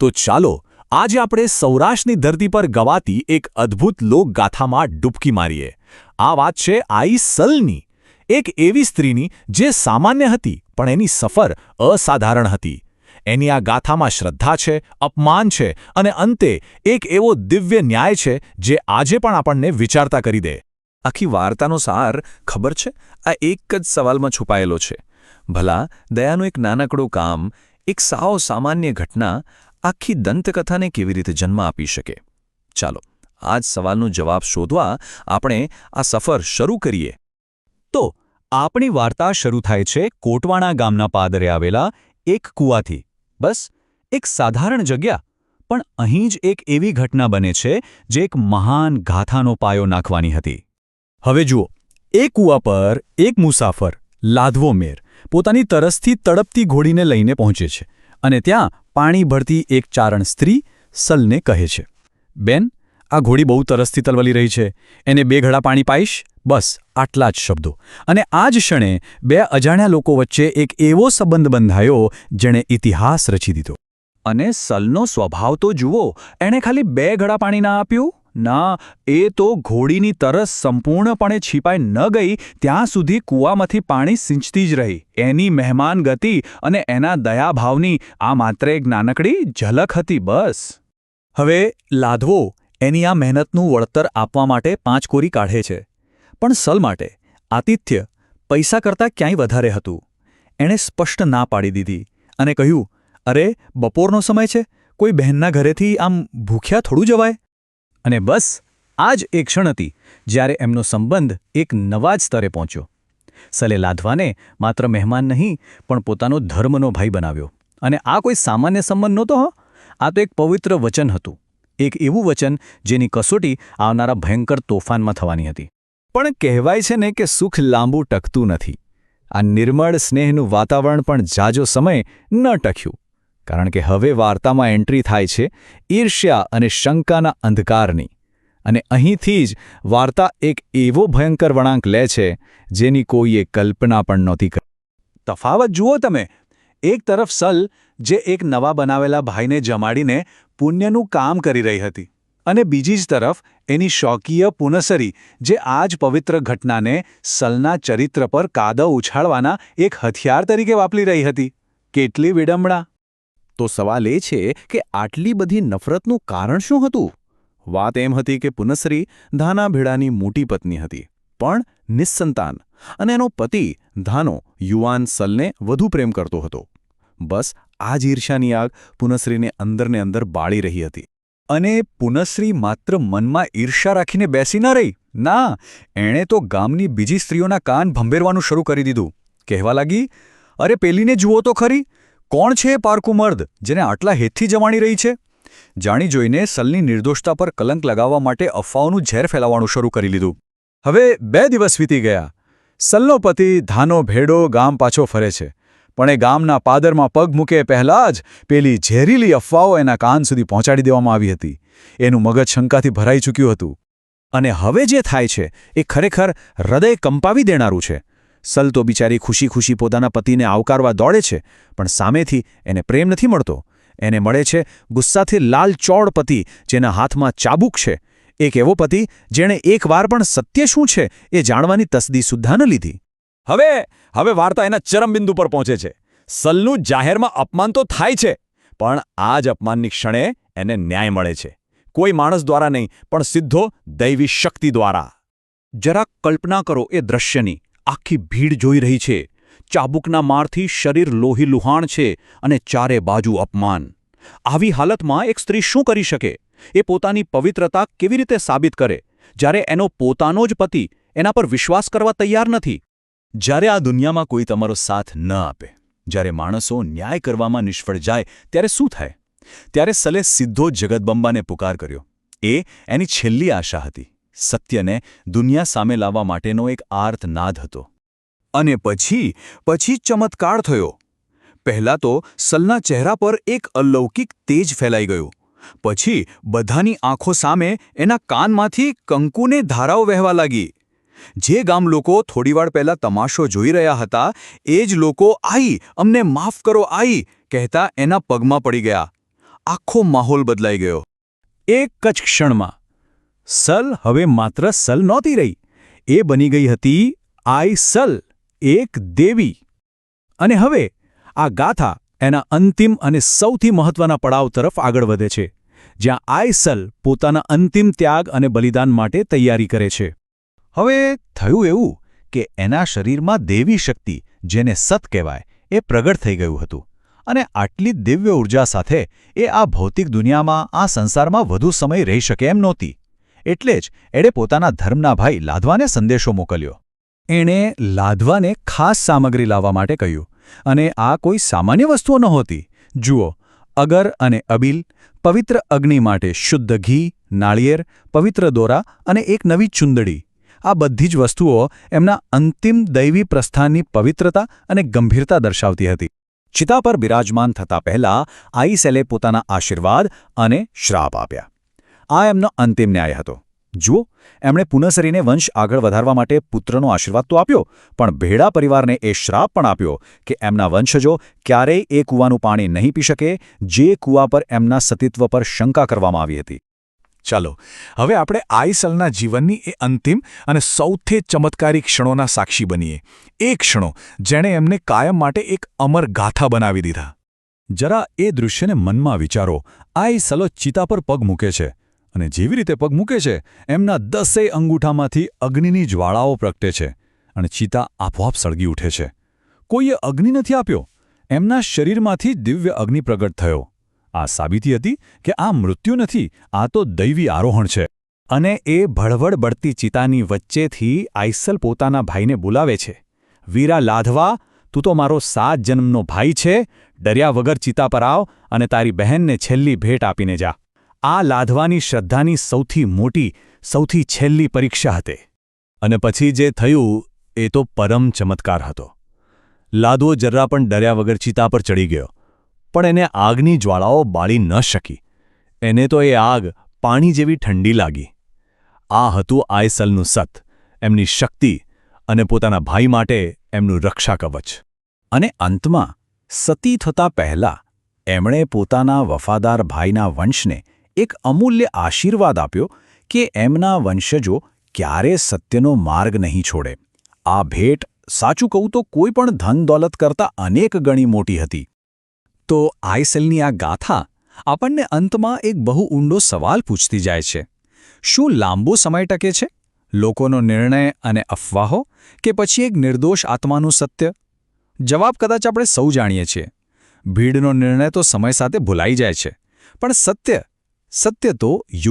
તો ચાલો, આજે આપણે સૌરાષ્ટ્રની ધરતી પર ગવાતી એક અદ્ભુત લોકગાથામાં ડૂબકી મારીએ. આ વાત છે આઈ સલની, એક એવી સ્ત્રીની જે સામાન્ય હતી, પણ એની સફર અસાધારણ હતી. એની આ ગાથામાં શ્રદ્ધા છે, અપમાન છે અને અંતે એક એવો દિવ્ય ન્યાય છે જે આજે પણ આપણને વિચારતા કરી દે. આખી વાર્તાનો સાર ખબર છે? આ એક જ સવાલમાં છુપાયેલો છે. ભલા, દયાનું એક નાનકડું કામ, એક સાવ સામાન્ય ઘટના આખી દંતકથાને કેવી રીતે જન્મ આપી શકે? ચાલો આ જ સવાલનો જવાબ શોધવા આપણે આ સફર શરૂ કરીએ. તો, આપણી વાર્તા શરૂ થાય છે કોટવાણા ગામના પાદરે આવેલા એક કૂવાથી. બસ, એક સાધારણ જગ્યા. પણ અહીં જ એક એવી ઘટના બને છે જે એક મહાન ગાથાનો પાયો નાખવાની હતી. હવે જુઓ, એ કૂવા પર એક મુસાફર, લાધવો મેર, પોતાની તરસથી તડપતી ઘોડીને લઈને પહોંચે છે. અને ત્યાં પાણી ભરતી એક ચારણ સ્ત્રી સલને કહે છે, બેન, આ ઘોડી બહુ તરસથી તલવલી રહી છે, એને બે ઘડા પાણી પાઈશ? બસ, આટલા જ શબ્દો. અને આ જ ક્ષણે બે અજાણ્યા લોકો વચ્ચે એક એવો સંબંધ બંધાયો જેણે ઇતિહાસ રચી દીધો. અને સલનો સ્વભાવ તો જુઓ, એણે ખાલી બે ઘડા પાણી ના આપ્યું? ના, એ તો ઘોડીની તરસ સંપૂર્ણપણે છીપાઈ ન ગઈ, ત્યાં સુધી કૂવામાંથી પાણી સિંચતી જ રહી. એની મહેમાન ગતિ અને એના દયાભાવની આ માત્ર એક નાનકડી ઝલક હતી બસ. હવે લાધવો, એની આ મહેનતનું વળતર આપવા માટે પાંચ કોરી કાઢે છે. પણ સલ માટે, આતિથ્ય, પૈસા કરતાં ક્યાંય વધારે હતું. એણે સ્પષ્ટ ના પાડી દીધી અને કહ્યું, અરે, બપોરનો સમય છે. કોઈ બહેનના ઘરેથી આમ ભૂખ્યા થોડું જવાય? અને બસ, આ જ એ ક્ષણ હતી જ્યારે એમનો સંબંધ એક નવા જ સ્તરે પહોંચ્યો. સલે લાધવાને માત્ર મહેમાન નહીં, પણ પોતાનો ધર્મનો ભાઈ બનાવ્યો. અને આ કોઈ સામાન્ય સંબંધ નહોતો આ તો એક પવિત્ર વચન હતું. એક એવું વચન જેની કસોટી આવનારા ભયંકર તોફાનમાં થવાની હતી. પણ કહેવાય છે ને કે સુખ લાંબુ ટકતું નથી. આ નિર્મળ સ્નેહનું વાતાવરણ પણ જાજો સમય ન ટક્યું. કારણ કે હવે વાર્તામાં એન્ટ્રી થાય છે ઈર્ષ્યા અને શંકાના અંધકારની. અને અહીંથી જ વાર્તા એક એવો ભયંકર વળાંક લે છે જેની કોઈએ કલ્પના પણ નહોતી કરી. તફાવત જુઓ તમે. એક તરફ સલ, જે એક નવા બનાવેલા ભાઈને જમાડીને પુણ્યનું કામ કરી રહી હતી. અને બીજી જ તરફ એની શોકીય પુનસરી, જે આ જ પવિત્ર ઘટનાને સલના ચરિત્ર પર કાદવ ઉછાળવાના એક હથિયાર તરીકે વાપરી રહી હતી. કેટલી વિડંબણા. તો સવાલ એ છે કે આટલી બધી નફરતનું કારણ શું હતું? વાત એમ હતી કે પુનસરી ધાના ભેડાની મોટી પત્ની હતી, પણ નિસંતાન અને એનો પતિ ધાનો યુવાન સલને વધુ પ્રેમ કરતો હતો. બસ આ જ ઈર્ષાની આગ પુનસરીને અંદરને અંદર બાળી રહી હતી. અને પુનશ્રી માત્ર મનમાં ઈર્ષા રાખીને બેસી ન રહી? ના, એણે તો ગામની બીજી સ્ત્રીઓના કાન ભંભેરવાનું શરૂ કરી દીધું. કહેવા લાગી, અરે પેલીને જુઓ તો ખરી. કોણ છે એ પારકું મર્દ, જેને આટલા હેતથી જમાણી રહી છે? જાણી જોઈને સલની નિર્દોષતા પર કલંક લગાવવા માટે અફવાઓનું ઝેર ફેલાવવાનું શરૂ કરી લીધું. હવે બે દિવસ વીતી ગયા. સલનો પતિ ધાનો ભેડો ગામ પાછો ફરે છે. પણ એ ગામના પાદરમાં પગ મૂકે પહેલાં જ પેલી ઝેરીલી અફવાઓ એના કાન સુધી પહોંચાડી દેવામાં આવી હતી. એનું મગજ શંકાથી ભરાઈ ચૂક્યું હતું. અને હવે જે થાય છે, એ ખરેખર હૃદય કંપાવી દેનારું છે. સલ તો બિચારી ખુશી ખુશી પોતાના પતિને આવકારવા દોડે છે, પણ સામેથી એને પ્રેમ નથી મળતો. એને મળે છે ગુસ્સાથી લાલ ચોડ પતિ, જેના હાથમાં ચાબુક છે. એક એવો પતિ, જેણે એકવાર પણ સત્ય શું છે એ જાણવાની તસદી સુદ્ધા ન લીધી. હવે હવે વાર્તા એના ચરમબિંદુ પર પહોંચે છે. સલનું જાહેરમાં અપમાન તો થાય છે, પણ આ જ અપમાનની ક્ષણે એને ન્યાય મળે છે. કોઈ માણસ દ્વારા નહીં, પણ સીધો દૈવી શક્તિ દ્વારા. જરાક કલ્પના કરો એ દ્રશ્યની. આખી ભીડ જોઈ રહી છે. ચાબુકના મારથી શરીર લોહી લુહાણ છે અને ચારે બાજુ અપમાન. આવી હાલતમાં એક સ્ત્રી શું કરી શકે? એ પોતાની પવિત્રતા કેવી રીતે સાબિત કરે? જ્યારે એનો પોતાનો જ પતિ એના પર વિશ્વાસ કરવા તૈયાર નથી. જ્યારે આ દુનિયામાં કોઈ તમારો સાથ ન આપે, જ્યારે માણસો ન્યાય કરવામાં નિષ્ફળ જાય, ત્યારે શું થાય? ત્યારે સલે સીધો જગતબંબાને પુકાર કર્યો. એ એની છેલ્લી આશા હતી. સત્યને દુનિયા સામે લાવવા માટેનો એક આર્તનાદ હતો. અને પછી પછી ચમત્કાર થયો. પહેલાં તો સલના ચહેરા પર એક અલૌકિક તેજ ફેલાઈ ગયું. પછી બધાની આંખો સામે એના કાનમાંથી કંકુને ધારાઓ વહેવા લાગી. જે ગામ લોકો થોડીવાર પહેલાં તમાશો જોઈ રહ્યા હતા, એ જ લોકો, આઈ, અમને માફ કરો, આઈ, કહેતા એના પગમાં પડી ગયા. આખો માહોલ બદલાઈ ગયો. એક જ ક્ષણમાં સલ હવે માત્ર સલ નહોતી રહી. એ બની ગઈ હતી આઈ સલ, એક દેવી. અને હવે આ ગાથા એના અંતિમ અને સૌથી મહત્વના પડાવ તરફ આગળ વધે છે, જ્યાં આઈ સલ પોતાના અંતિમ ત્યાગ અને બલિદાન માટે તૈયારી કરે છે. હવે થયું એવું કે એના શરીરમાં દેવી શક્તિ, જેને સત કહેવાય, એ પ્રગટ થઈ ગયું હતું. અને આટલી દિવ્ય ઊર્જા સાથે એ આ ભૌતિક દુનિયામાં, આ સંસારમાં વધુ સમય રહી શકે એમ નહોતી. એટલે જ એણે પોતાના ધર્મના ભાઈ લાધવાને સંદેશો મોકલ્યો. એણે લાધવાને ખાસ સામગ્રી લાવવા માટે કહ્યું, અને આ કોઈ સામાન્ય વસ્તુઓ નહોતી. જુઓ, અગર અને અબીલ, પવિત્ર અગ્નિ માટે શુદ્ધ ઘી, નાળિયેર, પવિત્ર દોરા અને એક નવી ચુંદડી. આ બધી જ વસ્તુઓ એમના અંતિમ દૈવી પ્રસ્થાનની પવિત્રતા અને ગંભીરતા દર્શાવતી હતી. ચિતા પર બિરાજમાન થતા પહેલા આઈસેલે પોતાના આશીર્વાદ અને શ્રાપ આપ્યા. આ એમનો અંતિમ ન્યાય હતો. જુઓ, એમણે પુનઃસરીને વંશ આગળ વધારવા માટે પુત્રનો આશીર્વાદ તો આપ્યો, પણ ભેડા પરિવારને એ શ્રાપ પણ આપ્યો કે એમના વંશજો ક્યારેય એ કૂવાનું પાણી નહીં પી શકે, જે કૂવા પર એમના સતીત્વ પર શંકા કરવામાં આવી હતી. ચાલો, હવે આપણે આઈસલના જીવનની એ અંતિમ અને સૌથી ચમત્કારી ક્ષણોના સાક્ષી બનીએ. એ ક્ષણો જેણે એમને કાયમ માટે એક અમર ગાથા બનાવી દીધા. જરા એ દૃશ્યને મનમાં વિચારો, આઈસલો ચિતા પર પગ મૂકે છે. અને જેવી રીતે પગ મૂકે છે, એમના દસેય અંગૂઠામાંથી અગ્નિની જ્વાળાઓ પ્રગટે છે અને ચિતા આપોઆપ સળગી ઉઠે છે. કોઈએ અગ્નિ નથી આપ્યો? એમના શરીરમાંથી દિવ્ય અગ્નિ પ્રગટ થયો. આ સાબિતી હતી કે આ મૃત્યુ નથી, આ તો દૈવી આરોહણ છે. અને એ ભળવડ બળતી ચિતાની વચ્ચેથી આઈસલ પોતાના ભાઈને બોલાવે છે. વીરા લાધવા, તું તો મારો સાત જન્મનો ભાઈ છે, ડર્યા વગર ચિતા પર આવ અને તારી બહેનને છેલ્લી ભેટ આપીને જા. આ લાધવાની શ્રદ્ધાની સૌથી મોટી, સૌથી છેલ્લી પરીક્ષા હતી. અને પછી જે થયું, એ તો પરમ ચમત્કાર હતો. લાદવો જરા પણ ડર્યા વગર ચિતા પર ચડી ગયો. પણ એને આગની જ્વાળાઓ બાળી ન શકી. એને તો એ આગ પાણી જેવી ઠંડી લાગી. આ હતું આયસલનું સત, એમની શક્તિ અને પોતાના ભાઈ માટે એમનું રક્ષા કવચ. અને અંતમાં, સતી થતા પહેલા, એમણે પોતાના વફાદાર ભાઈના વંશને એક અમૂલ્ય આશીર્વાદ આપ્યો કે એમના વંશજો ક્યારે સત્યનો માર્ગ નહીં છોડે. આ ભેટ, સાચું કહું તો કોઈ પણ ધન દોલત કરતાં અનેક ગણી મોટી હતી. તો આઈસેલની આ ગાથા આપણને અંતમાં એક બહુ ઊંડો સવાલ પૂછતી જાય છે. શું લાંબો સમય ટકે છે? લોકોનો નિર્ણય અને અફવાહો કે પછી એક નિર્દોષ આત્માનું સત્ય? જવાબ કદાચ આપણે સૌ જાણીએ છીએ. ભીડનો નિર્ણય તો સમય સાથે ભૂલાઈ જાય છે. પણ સત્ય સત્ય તો યુગ